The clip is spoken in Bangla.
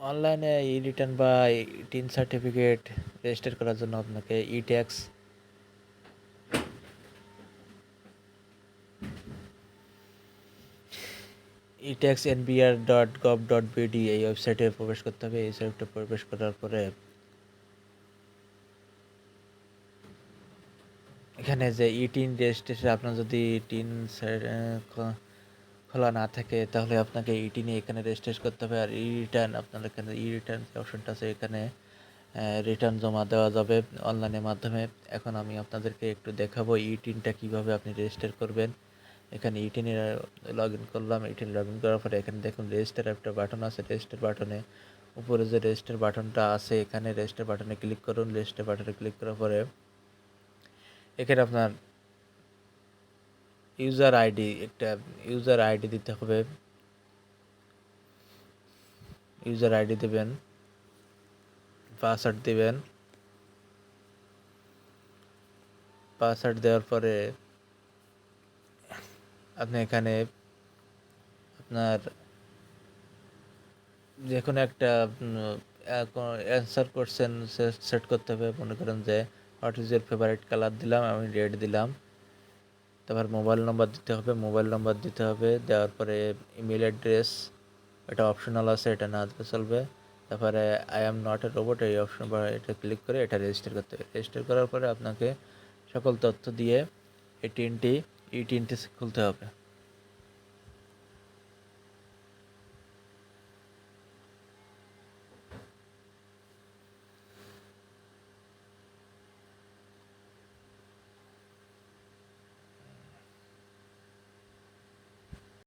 অনলাইনে ই রিটার্ন বা টিন সার্টিফিকেট রেজিস্টার করার জন্য আপনাকে e tax e tax NBR dot gov dot BD এই ওয়েবসাইটে প্রবেশ করতে হবে। এই ওয়েবসাইটে প্রবেশ করার পরে এখানে যে ই টিন রেজিস্ট্রেশন আপনার যদি টিন খোলা না থাকে, তাহলে আপনাকে ই টিনে এখানে রেজিস্ট্রেশন করতে হবে। আর ই রিটার্ন আপনার এখানে ই রিটার্ন যে অপশনটা আছে এখানে রিটার্ন জমা দেওয়া যাবে অনলাইনের মাধ্যমে। এখন আমি আপনাদেরকে একটু দেখাবো ই টিনটা কীভাবে আপনি রেজিস্টার করবেন। এখানে ই টিনে লগ ইন করলাম। ই টিন লগ ইন করার পরে এখানে দেখুন রেজিস্টার একটা বাটন আছে। রেজিস্টার বাটনে উপরে যে রেজিস্টার বাটনটা আছে, এখানে রেজিস্টার বাটনে ক্লিক করুন। রেজিস্টার বাটনে ক্লিক করার পরে এখানে আপনার ইউজার আইডি, একটা ইউজার আইডি দিতে হবে। ইউজার আইডি দেবেন, পাসওয়ার্ড দেবেন। পাসওয়ার্ড দেওয়ার পরে আপনি এখানে আপনার যে কোনো একটা অ্যান্সার করছেন সেট করতে হবে। মনে করেন যে what is your favourite colour দিলাম, আমি রেড দিলাম। তারপর মোবাইল নাম্বার দিতে হবে মোবাইল নম্বর দিতে হবে, দেওয়ার পরে ইমেল অ্যাড্রেস এটা অপশনাল আছে, এটা না দিতে চলবে। তারপরে I am not a robot এই অপশন এটা ক্লিক করে এটা রেজিস্টার করতে হবে। রেজিস্টার করার পরে আপনাকে সকল তথ্য দিয়ে এই টিনটি এই টিনটি খুলতে হবে।